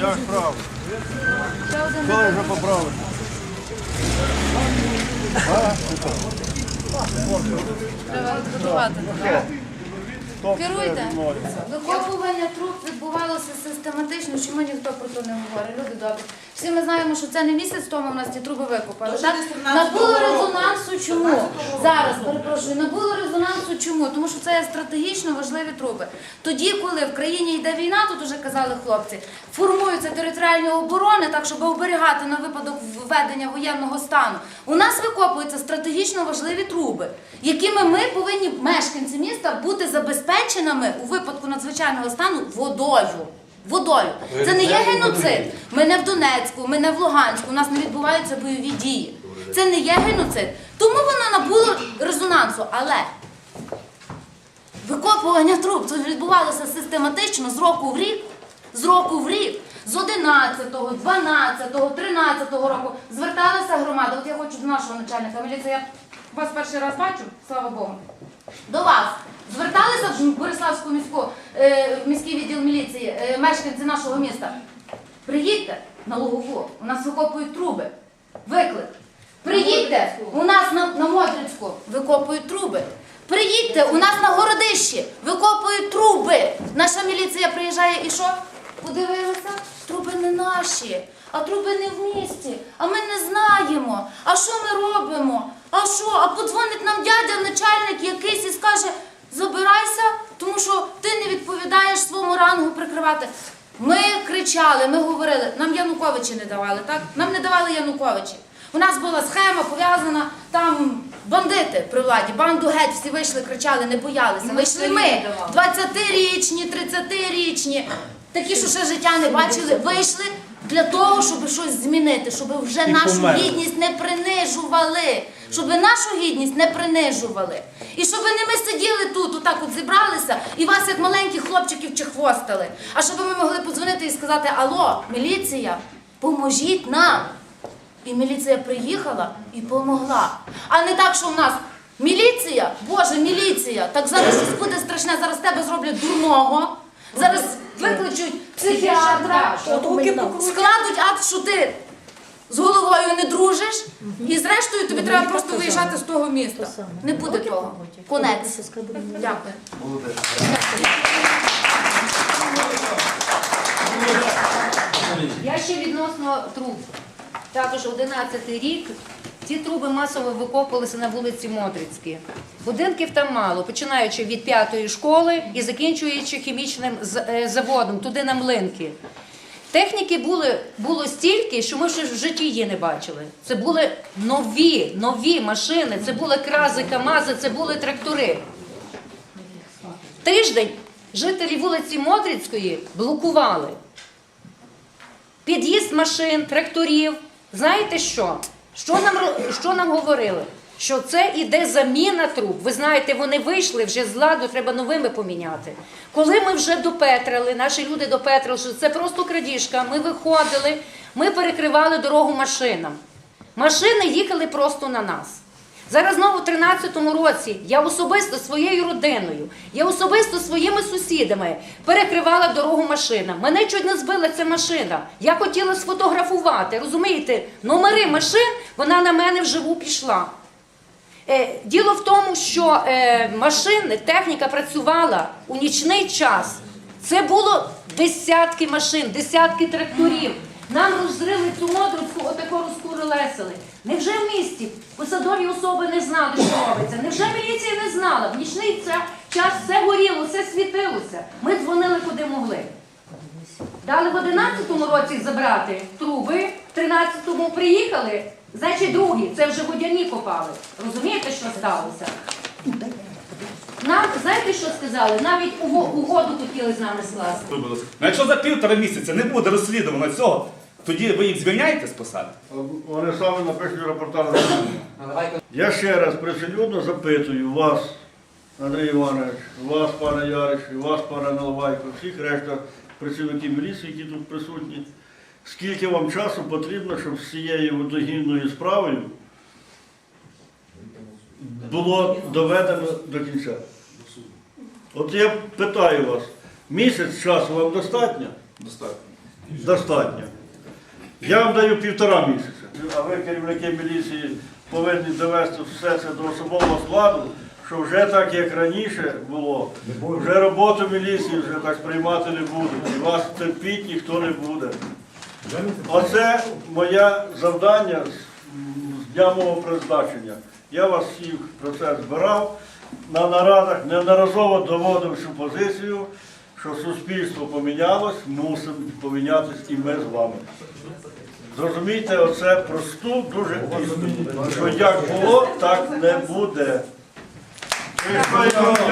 Я ж прав. Коли вже поправили? Треба готувати. Керуйте. Викопування труб відбувалося систематично. Чому ніхто про це не говорить? Люди добрі. Всі ми знаємо, що це не місяць тому в нас ті труби викопали. Так? Набуло резонансу чому? Зараз, перепрошую, набуло резонансу чому? Тому що це є стратегічно важливі труби. Тоді, коли в країні йде війна, тут уже казали хлопці, формуються територіальні оборони, так щоб оберігати на випадок введення воєнного стану. У нас викопуються стратегічно важливі труби, якими ми повинні, мешканці міста, бути забезпеченими у випадку надзвичайного стану водою. Водою. Це не є геноцид. Ми не в Донецьку, ми не в Луганську, у нас не відбуваються бойові дії. Це не є геноцид. Тому воно набуло резонансу. Але викопування труб це відбувалося систематично з року в рік, з року в рік. З 11-го, 12-го, 13-го року зверталася громада. От я хочу до нашого начальника міліції. Я вас перший раз бачу, слава Богу. До вас зверталися в Бориславську міську е, міський відділ міліції, е, мешканці нашого міста. Приїдьте на Лугову, у нас викопують труби. Виклик. Приїдьте, у нас на, на Модрицьку викопують труби. Приїдьте, у нас на городищі викопують труби. Наша міліція приїжджає і що? Подивилися? Труби не наші, а труби не в місті. А ми не знаємо. А що ми робимо? А що? А подзвонить нам дядя, начальник якийсь і скаже: забирайся, тому що ти не відповідаєш своєму рангу прикривати. Ми кричали, ми говорили, нам Януковичі не давали, так? Нам не давали Януковичі. У нас була схема пов'язана, там бандити при владі, банду геть, всі вийшли, кричали, не боялися. Вийшли ми, 20-річні, 30-річні, такі, що ще життя не бачили, вийшли для того, щоб щось змінити, щоб вже нашу гідність не принижували, щоб нашу гідність не принижували. І щоб не ми сиділи тут, отак от зібралися, і вас, як маленьких хлопчиків, чехвостали. А щоб ми могли подзвонити і сказати: Алло, міліція, поможіть нам. І міліція приїхала і помогла. А не так, що в нас міліція, Боже, міліція, так зараз щось буде страшне, зараз тебе зроблять дурного, зараз викличуть психіатра, складуть акт, що ти з головою не дружиш, і зрештою тобі треба просто виїжджати з того міста. Не буде того. Конець. Дякую. Я ще відносно труб. Також 11 рік ці труби масово викопувалися на вулиці Модрицькій. Будинків там мало, починаючи від п'ятої школи і закінчуючи хімічним е, заводом, туди на млинки. Техніки були, було стільки, що ми ще в житті її не бачили. Це були нові, нові машини, це були крази, камази, це були трактори. Тиждень жителі вулиці Модрицької блокували. Під'їзд машин, тракторів. Знаєте що? Що нам, що нам говорили? Що це іде заміна труб. Ви знаєте, вони вийшли вже з ладу, треба новими поміняти. Коли ми вже допетрили, наші люди допетрили, що це просто крадіжка, ми виходили, ми перекривали дорогу машинам. Машини їхали просто на нас. Зараз знову в 13-му році я особисто своєю родиною, я особисто своїми сусідами перекривала дорогу машинам. Мене чуть не збила ця машина. Я хотіла сфотографувати. Розумієте, номери машин вона на мене вживу пішла. Е, Діло в тому, що е, машини, техніка працювала у нічний час. Це було десятки машин, десятки тракторів. Нам розрили цю модровку, отако розкуролесили. Невже в місті посадові особи не знали, що робиться? Невже міліція не знала? В нічний час все горіло, все світилося. Ми дзвонили куди могли. Дали в 11-му році забрати труби, в 13-му приїхали, значить другі, це вже водяні копали. Розумієте, що сталося? Нам, знаєте, що сказали? Навіть угоду хотіли з нами скласти. Ну, якщо за півтора місяця не буде розслідувано цього, тоді ви їх звільняєте з посади? Вони саме напишуть репортаж. Я ще раз привселюдно запитую вас, Андрій Іванович, вас, пане Ярич, і вас, пане Наливайко, всіх решта працівників міліції, які тут присутні. Скільки вам часу потрібно, щоб з цією водогінною справою було доведено до кінця? От я питаю вас, місяць часу вам достатньо? Достатньо. Достатньо. Я вам даю півтора місяця. А ви, керівники міліції, повинні довести все це до особового складу, що вже так, як раніше було, вже роботу міліції вже так сприймати не будуть. І вас терпіть ніхто не буде. Оце моє завдання з, з дня мого призначення. Я вас всіх про це збирав на нарадах, неодноразово доводив цю позицію, що суспільство помінялось, мусимо помінятися і ми з вами. Зрозумійте, оце просту, дуже істину, що як було, так не буде. Дякую.